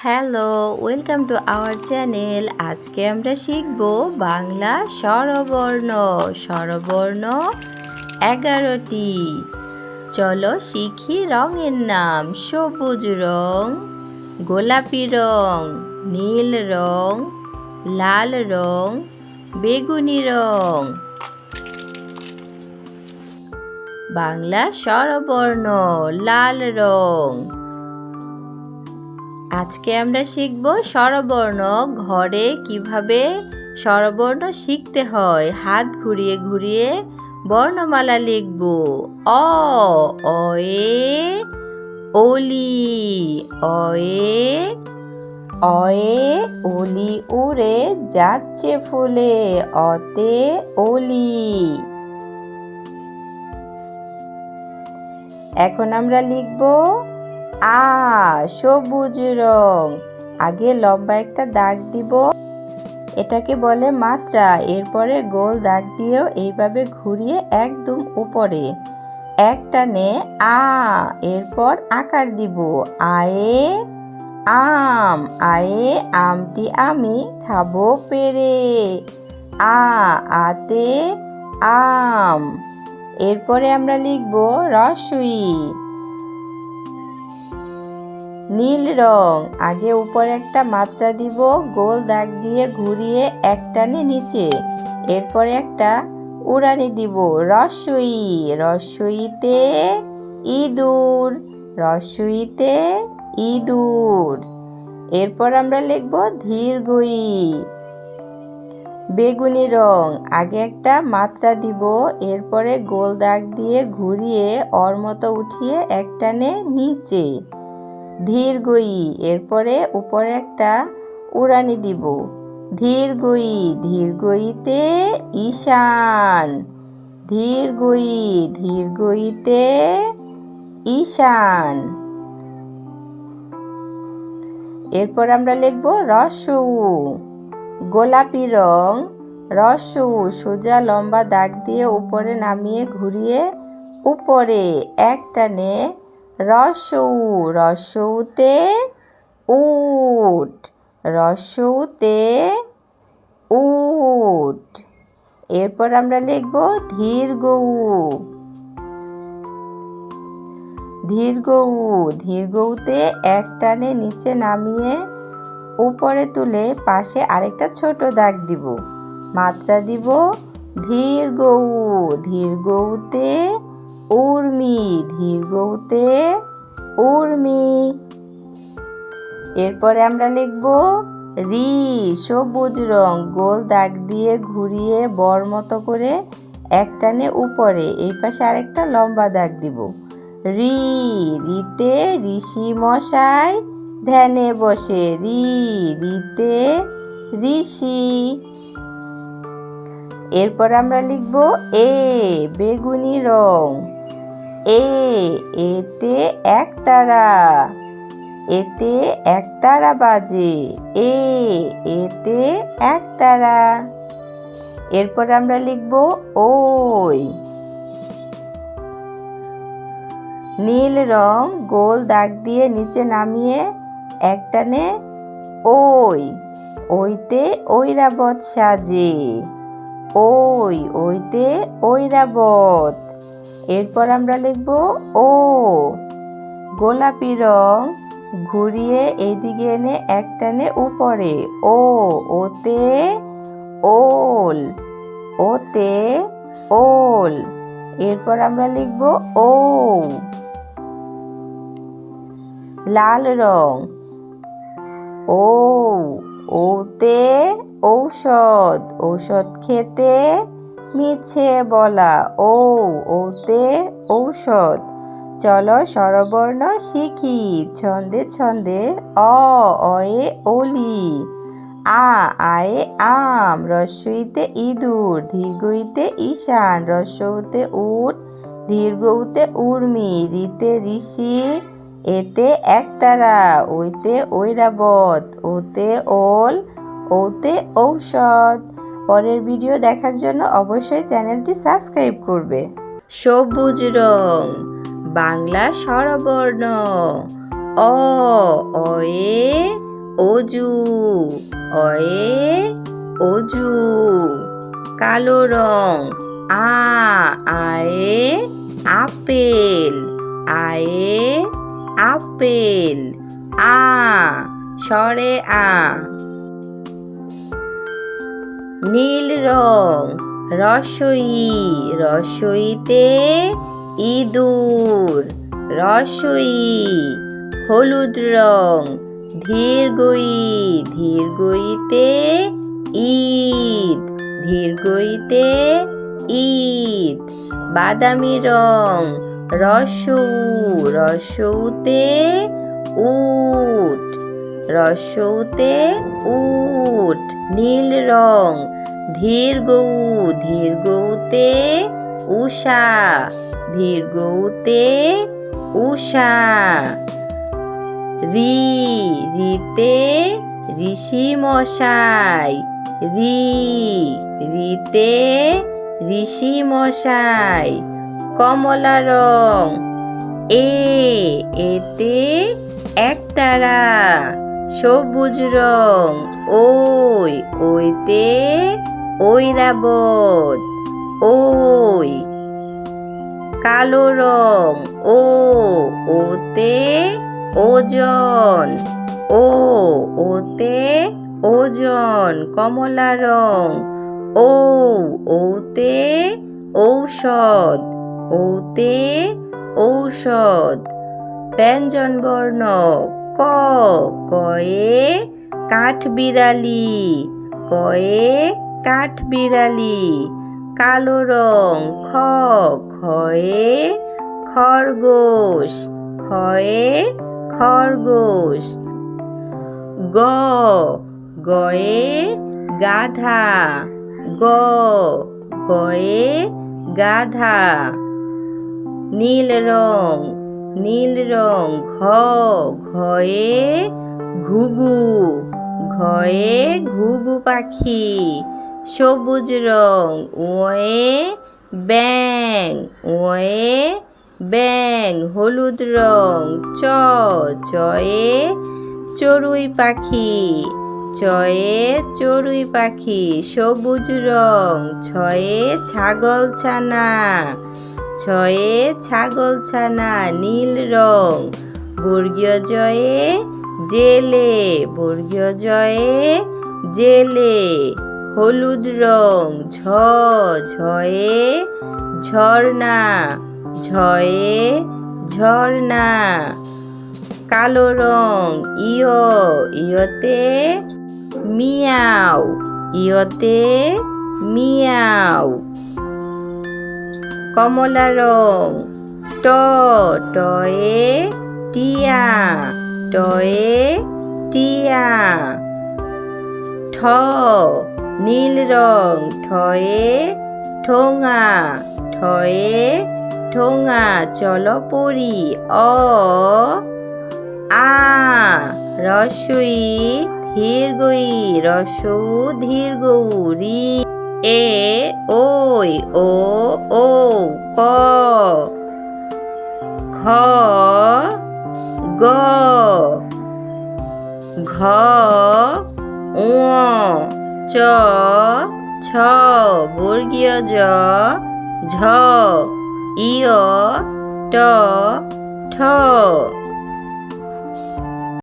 Hello, welcome to our channel. আজকে আমরা শিখব বাংলা স্বরবর্ণ। স্বরবর্ণ এগারোটি। চলো শিখি রঙের নাম। সবুজ রং, গোলাপি রং, নীল রং, লাল রং, বেগুনি রং। বাংলা স্বরবর্ণ, লাল রং। আজকে আমরা শিখব স্বরবর্ণ, ঘরে কীভাবে স্বরবর্ণ শিখতে হয়। হাত ঘুরিয়ে ঘুরিয়ে বর্ণমালা লিখব। অ, অয়ে, ওলি, অয়ে অয়ে, ওলি উড়ে যাচ্ছে ফুলে, অতে ওলি। এখন আমরা লিখব আ, সবুজ রং। আগে লম্বা একটা দাগ দিব। এটাকে বলে মাত্রা। এরপরে গোল দাগ দিয়েও এইভাবে ঘুরিয়ে একদম উপরে। এক টানে আ, এরপর আকার দিব। আয়ে, আম। আয়ে, আমটি আমি খাব পেরে। আ, আতে, আম। এরপরে আমরা লিখব রসুই। নীল রং। আগে উপরে একটা মাত্রা দিব, গোল দাগ দিয়ে ঘুরিয়ে একটানে নিচে। এরপরে একটা উড়ানি দিব, রসই। রসইতে ইঁদুর রসইতে ইঁদুর। এরপর আমরা লিখব ধীরগই। বেগুনি রং। আগে একটা মাত্রা দিব, এরপরে গোল দাগ দিয়ে ঘুরিয়ে ওর মতো উঠিয়ে একটানে নিচে। ধীর গই, এরপরে উপরে একটা উড়ানি দিব। ধীর গই, ধীর গইতে ঈশান। ধীর গই, ধীর গইতে ঈশান। এরপর আমরা লিখব রসু। গোলাপি রং, রসু, সোজা লম্বা দাগ দিয়ে উপরে নামিয়ে ঘুরিয়ে উপরে একটানে রসৌ, রসৌতে উট রসৌতে উট। এরপর আমরা লিখব ধীর গৌ ধীর গৌ ধীর গৌতে এক টানে নিচে নামিয়ে উপরে তুলে পাশে আরেকটা ছোট দাগ দিব। মাত্রা দিব ধীর গৌ ধীর গৌতে উর্মি ধীর গৌতে, উর্মি। এরপরে আমরা লিখব, রি, সবুজ রং, গোল দাগ দিয়ে ঘুরিয়ে বর মতো করে একটানে উপরে, এই পাশে আরেকটা লম্বা দাগ দিব। রি, রিতে ঋষি মশাই, ধ্যানে বসে, রি, রিতে ঋষি। এরপর আমরা লিখব, এ, বেগুনি রং। এ, এতে একতারা এতে একতারা বাজে। এ, এতে একতারা এরপর আমরা লিখব ওই। নীল রং গোল দাগ দিয়ে নিচে নামিয়ে একটানে ওই। ওইতে ঐরাবত সাজে। ওই, ওইতে ঐরাবত। এরপর আমরা লিখব ও। গোলাপি রং ঘুরিয়ে এইদিকে এনে একটানে উপরে। ও, ওতে ওল ওতে ওল। এরপর আমরা লিখব ও। লাল রং, ও, ওতে ঔষধ ঔষধ খেতে মিছে বলা ও ওতে ঔষধ, চলো স্বরবর্ণ শিখি, ছন্দে ছন্দে অ, অয়ে ওলি আ, আয়ে আম রস্বইতে ইঁদুর দীর্ঘইতে ঈশান রস্যতে উট দীর্ঘতে উর্মি রিতে ঋষি, এতে একতারা, ওইতে ঐরাবত, ওতে ওল, ওতে ঔষধ। পরের ভিডিও দেখার জন্য অবশ্যই চ্যানেলটি সাবস্ক্রাইব করবে। সবুজ রং, বাংলা স্বরবর্ণ, অ, অয়ে, অজু অয়ে, অজু, কালো রং, আ, আয়ে, আপেল আয়ে, আপেল, আ সরে আ। নীল রং, রসই, রসইতে ইঁদুর, রসই, হলুদ রং, ধীরগই, ধীরগইতে ঈদ ধীরগইতে ঈদ বাদামি রং, রসৌ, রসৌতে উট। রসৌতে উট, নীল রং, ধীর গৌ ধীর গৌতে উষা, ধীর গৌতে উষা। রি, রিতে ঋষি মশাই, রি, রিতে ঋষি মশাই, কমলা রং, এ, এতে একতারা সবুজ রং, ওই, ওইতে ঐরাবত, ওই, কালো রং, ও, ওতে ওজন, ও, ওতে ওজন, কমলা রং, ও, ওতে ঔষধ ওতে ঔষধ ব্যঞ্জন বর্ণ ক কয়ে কাঠ বিড়ালি, কয়ে কাঠ বিড়ালি, কালো রং খ খয়ে খরগোশ খয়ে খরগোশ। গ গয়ে গাধা, গ গয়ে গাধা। নীল রং নীল রং, ঘ, ঘয়ে ঘুঘু ঘয়ে ঘুঘু পাখি, সবুজ রং ওয়ে ব্যাং ওয়ে ব্যাং হলুদ রং, চ, চয়ে চড়ুই পাখি, চয়ে চড়ুই পাখি, সবুজ রং, ছয়ে ছাগল ছানা ছয়ে ছাগল ছানা নীল রং। বর্গীয় জয়ে জেলে, বর্গীয় জয়ে জেলে। হলুদ রং ঝ, ঝয়ে ঝর্ণা ঝয়ে ঝর্ণা। কালো রং ইয়, ইয়তে মিয়াও ইয়তে মিয়াও। কমলা রং ট, টয়ে টিয়া টয়ে টিয়া। ঠ নীল রং ঠয়ে ঠোঙা ঠয়ে ঠোঙা চলো পড়ি অ, আ, রসই ধীর গই রসৌ এ, ওই, ও ও ক, খ, গ, ঘ উ চ, ছ, বর্গীয় জ, ঝ ইয় ট, ঠ।